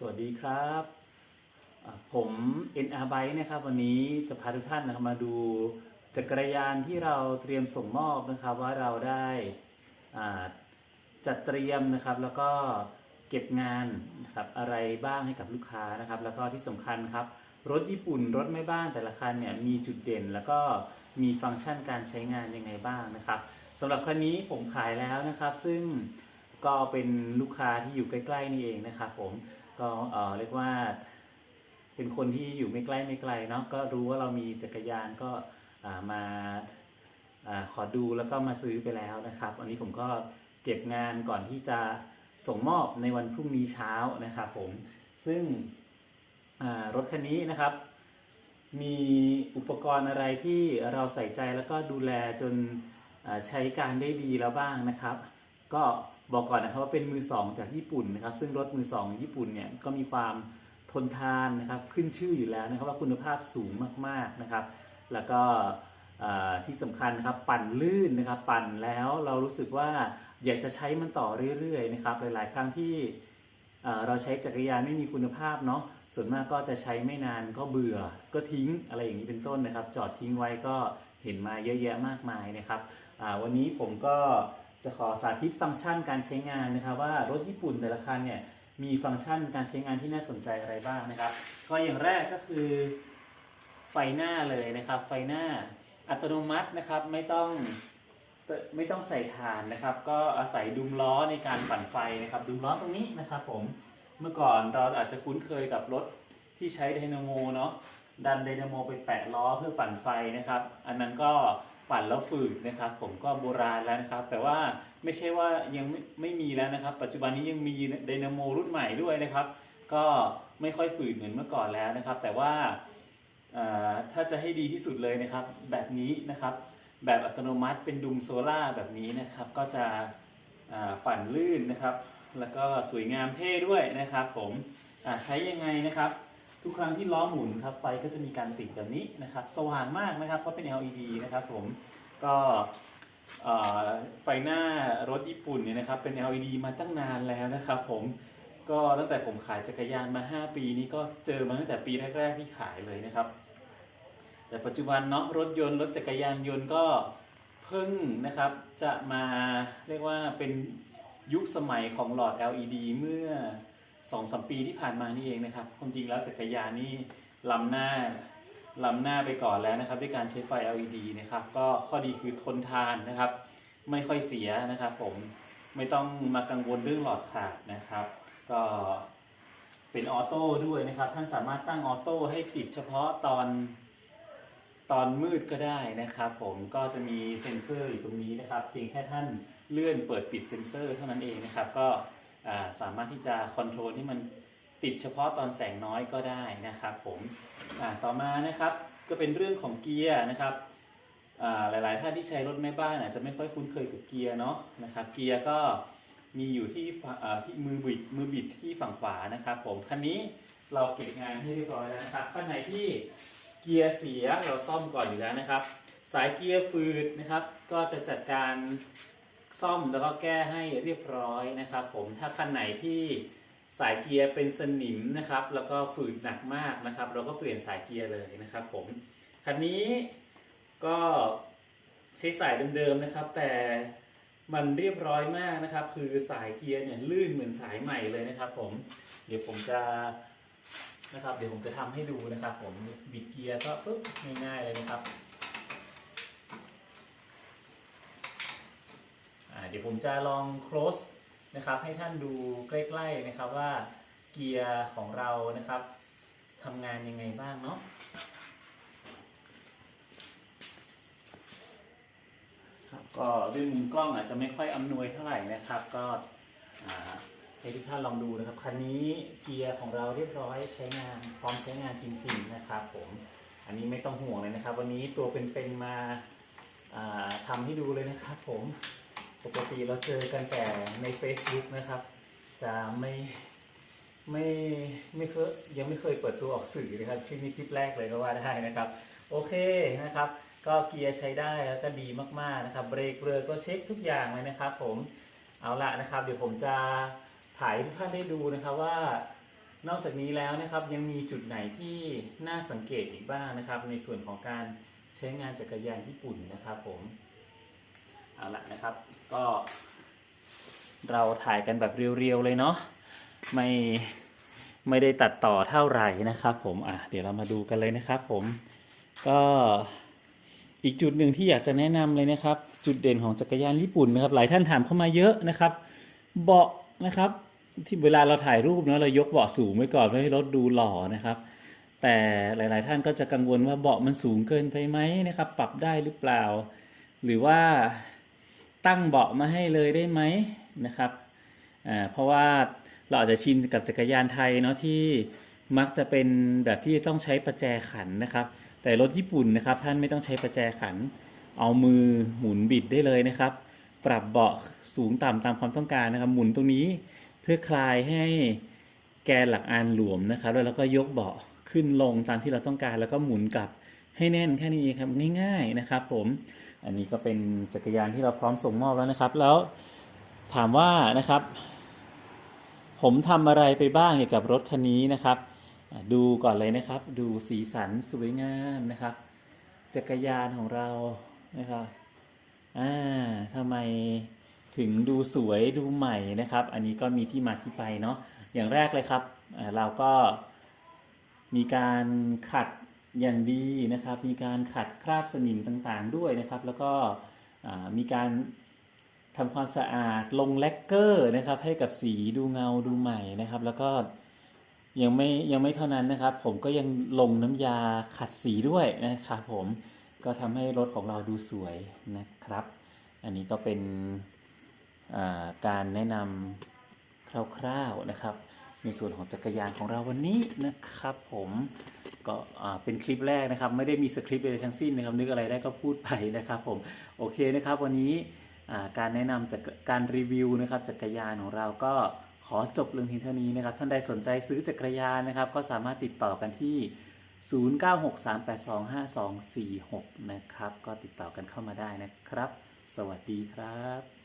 สวัสดีครับอ่าผม NR Byte นะครับ วันนี้จะพาทุกท่านนะครับมาดูจักรยานที่เราเตรียมส่งมอบนะครับ ว่าเราได้จัดเตรียมนะครับ แล้วก็เก็บงานนะครับอะไรบ้างให้กับลูกค้านะครับ แล้วก็ที่สำคัญครับ รถญี่ปุ่นรถไม่บ้านแต่ละคันเนี่ยมีจุดเด่น แล้วก็มีฟังก์ชันการใช้งานยังไงบ้างนะครับสำหรับคันนี้ผมขายแล้วนะครับ ซึ่งก็เป็นลูกค้าที่อยู่ใกล้ ๆ นี่เองนะครับผม ก็เรียกว่า เป็นคนที่อยู่ไม่ใกล้ไม่ไกลเนาะก็รู้ว่าเรามีจักรยานก็มาอขอดูแล้วก็มาซื้อไปแล้วนะครับ อันนี้ผมก็เก็บงานก่อนที่จะส่งมอบในวันพรุ่งนี้เช้านะครับผมซึ่งรถคันนี้นะครับ มีอุปกรณ์อะไรที่เราใส่ใจแล้วก็ดูแลจนใช้การได้ดีแล้วบ้างนะครับ ก็บอกก่อนนะครับว่าเป็นมือสองจากญี่ปุ่นนะครับ ซึ่งรถมือสองญี่ปุ่นเนี่ยก็มีความทนทานนะครับขึ้นชื่ออยู่แล้วนะครับว่าคุณภาพสูงมากๆนะครับ แล้วก็ที่สำคัญนะครับปั่นลื่นนะครับ ปั่นแล้วเรารู้สึกว่าอยากจะใช้มันต่อเรื่อยๆนะครับ หลายๆ ครั้งที่เราใช้จักรยานไม่มีคุณภาพเนาะส่วนมากก็จะใช้ไม่นานก็เบื่อก็ทิ้งอะไรอย่างนี้เป็นต้นนะครับ จอดทิ้งไว้ก็เห็นมาเยอะแยะมากมายนะครับวันนี้ผมก็ จะขอสาธิตฟังก์ชันการใช้งานนะครับว่ารถญี่ปุ่นแต่ละคันเนี่ยมีฟังก์ชันการใช้งานที่น่าสนใจอะไรบ้างนะครับ ก็อย่างแรกก็คือไฟหน้าเลยนะครับ ไฟหน้าอัตโนมัตินะครับไม่ต้องไม่ต้องใส่ถ่านนะครับ ก็อาศัยดุมล้อในการปั่นไฟนะครับ ดุมล้อตรงนี้นะครับ ผมเมื่อก่อนเราอาจจะคุ้นเคยกับรถที่ใช้ไดนาโมเนาะดันไดนาโมไปแปะล้อเพื่อปั่นไฟนะครับ อันนั้นก็ ปั่นแล้วฝืดนะครับ ผมก็โบราณแล้วนะครับ แต่ว่าไม่ใช่ว่ายังไม่ไม่มีแล้วนะครับ ปัจจุบันนี้ยังมีไดนาโมรุ่นใหม่ด้วยนะครับ ก็ไม่ค่อยฝืดเหมือนเมื่อก่อนแล้วนะครับ แต่ว่าถ้าจะให้ดีที่สุดเลยนะครับ แบบนี้นะครับ แบบอัตโนมัติเป็นดุมโซล่าแบบนี้นะครับ ก็จะปั่นลื่นนะครับ แล้วก็สวยงามเท่ด้วยนะครับ ผมใช้ยังไงนะครับ ทุกครั้งที่ล้อหมุนครับไฟก็จะมีการติดแบบนี้นะครับ สว่างมากนะครับเพราะเป็น LED นะครับผมก็ไฟหน้ารถญี่ปุ่นเนี่ยนะครับเป็น LED มาตั้งนานแล้วนะครับผมก็ตั้งแต่ผมขายจักรยานมา 5 ปีนี้ก็เจอมาตั้งแต่ปีแรก ๆ ที่ขายเลยนะครับ แต่ปัจจุบันเนาะรถยนต์รถจักรยานยนต์ก็เพิ่งนะครับจะมาเรียกว่าเป็นยุคสมัยของหลอด LED เมื่อ 2อสปีที่ผ่านมานี่เองนะครับความจริงแล้วจักรยานนี่ล้ำหน้าล้ำหน้าไปก่อนแล้วนะครับด้วยการใช้ไฟ LED นะครับ ก็ข้อดีคือทนทานนะครับ ไม่ค่อยเสียนะครับ ผมไม่ต้องมากังวลเรื่องหลอดขาดนะครับ ก็เป็นออโต้ด้วยนะครับ ท่านสามารถตั้งออโต้ให้ติดเฉพาะตอนตอนมืดก็ได้นะครับ ผมก็จะมีเซ็นเซอร์อยู่ตรงนี้นะครับ เพียงแค่ท่านเลื่อนเปิดปิดเซ็นเซอร์เท่านั้นเองนะครับ ก็ สามารถที่จะคอนโทรลที่มันติดเฉพาะตอนแสงน้อยก็ได้นะครับผมต่อมานะครับก็เป็นเรื่องของเกียร์นะครับหลาย ๆ ท่านที่ใช้รถแม่บ้านอาจจะไม่ค่อยคุ้นเคยกับเกียร์เนาะนะครับ เกียร์ก็มีอยู่ที่ที่มือบิดมือบิดที่ฝั่งขวานะครับผมคันนี้เราเก็บงานให้เรียบร้อยแล้วนะครับข้างในที่เกียร์เสียเราซ่อมก่อนอยู่แล้วนะครับ สายเกียร์ฝืดนะครับ ก็จะจัดการ ซ่อมแล้วก็แก้ให้เรียบร้อยนะครับ ผมถ้าคันไหนที่สายเกียร์เป็นสนิมนะครับ แล้วก็ฝืดหนักมากนะครับ เราก็เปลี่ยนสายเกียร์เลยนะครับ ผมคันนี้ก็ใช้สายเดิมๆนะครับ แต่มันเรียบร้อยมากนะครับ คือสายเกียร์เนี่ยลื่นเหมือนสายใหม่เลยนะครับ ผมเดี๋ยวผมจะนะครับ เดี๋ยวผมจะทำให้ดูนะครับ ผมบิดเกียร์ก็ปุ๊บง่ายๆเลยนะครับอ่าเดี๋ยวผมจะลอง close นะครับให้ท่านดูใกล้ๆนะครับว่าเกียร์ของเรานะครับทำงานยังไงบ้างเนาะครับก็ด้วยมุมกล้องอาจจะไม่ค่อยอำนวยเท่าไหร่นะครับ ก็ให้ทุกท่านลองดูนะครับคันนี้เกียร์ของเราเรียบร้อยใช้งานพร้อมใช้งานจริง ๆนะครับผมอันนี้ไม่ต้องห่วงเลยนะครับ วันนี้ตัวเป็นๆมาทำให้ดูเลยนะครับผม ปกติเราเจอกันแต่ใน Facebook นะครับ จะไม่ไม่ไม่เคยยังไม่เคยเปิดตัวออกสื่อนะครับคลิปนี้คลิปแรกเลยก็ว่าได้นะครับ โอเคนะครับ ก็เกียร์ใช้ได้แล้วก็ดีมากๆนะครับเบรกเรือก็เช็คทุกอย่างเลยนะครับ ผมเอาละนะครับ เดี๋ยวผมจะถ่ายให้ทุกท่านได้ดูนะครับว่านอกจากนี้แล้วนะครับยังมีจุดไหนที่น่าสังเกตอีกบ้างนะครับ ในส่วนของการใช้งานจักรยานญี่ปุ่นนะครับผม เอาละนะครับ ก็เราถ่ายกันแบบเรียวๆเลยเนาะไม่ไม่ได้ตัดต่อเท่าไหร่นะครับ ผมอะเดี๋ยวเรามาดูกันเลยนะครับ ผมก็อีกจุดหนึ่งที่อยากจะแนะนำเลยนะครับ จุดเด่นของจักรยานญี่ปุ่นนะครับ หลายท่านถามเข้ามาเยอะนะครับ เบาะนะครับ ที่เวลาเราถ่ายรูปเนาะเรายกเบาะสูงไว้ก่อนเพื่อให้รถดูหล่อนะครับ แต่หลาย ๆ ท่านก็จะกังวลว่าเบาะมันสูงเกินไปไหมนะครับ ปรับได้หรือเปล่า หรือว่า ตั้งเบาะมาให้เลยได้ไหมนะครับเพราะว่าเราอาจจะชินกับจักรยานไทยเนาะที่มักจะเป็นแบบที่ต้องใช้ประแจขันนะครับ แต่รถญี่ปุ่นนะครับท่านไม่ต้องใช้ประแจขัน เอามือหมุนบิดได้เลยนะครับ ปรับเบาะสูงต่ำตามความต้องการนะครับ หมุนตรงนี้เพื่อคลายให้แกนหลักอานหลวมนะครับ แล้วเราก็ยกเบาะขึ้นลงตามที่เราต้องการ แล้วก็หมุนกลับให้แน่นแค่นี้ครับง่าย ๆนะครับ ผม อันนี้ก็เป็นจักรยานที่เราพร้อมส่งมอบแล้วนะครับ แล้วถามว่านะครับ ผมทำอะไรไปบ้างเกี่ยวกับรถคันนี้นะครับ ดูก่อนเลยนะครับ ดูสีสันสวยงามนะครับ จักรยานของเรานะครับอ่าทำไมถึงดูสวยดูใหม่นะครับ อันนี้ก็มีที่มาที่ไปเนาะอย่างแรกเลยครับเราก็มีการขัด อย่างดีนะครับ มีการขัดคราบสนิมต่างๆด้วยนะครับ แล้วก็มีการทำความสะอาดลงแลกเกอร์นะครับ ให้กับสีดูเงาดูใหม่นะครับ แล้วก็ยังไม่ยังไม่เท่านั้นนะครับ ผมก็ยังลงน้ำยาขัดสีด้วยนะครับผมก็ทำให้รถของเราดูสวยนะครับ อันนี้ก็เป็นการแนะนำคร่าวๆนะครับ ในส่วนของจักรยานของเราวันนี้นะครับผม ก็เป็นคลิปแรกนะครับ ไม่ได้มีสคริปต์อะไรทั้งสิ้นนะครับนึกอะไรได้ก็พูดไปนะครับผมโอเคนะครับวันนี้การแนะนำจากการรีวิวนะครับจักรยานของเราก็ขอจบเรื่องเพียงเท่านี้นะครับ ท่านใดสนใจซื้อจักรยานนะครับ ก็สามารถติดต่อกันที่ 0963825246 นะครับ ก็ติดต่อกันเข้ามาได้นะครับ สวัสดีครับ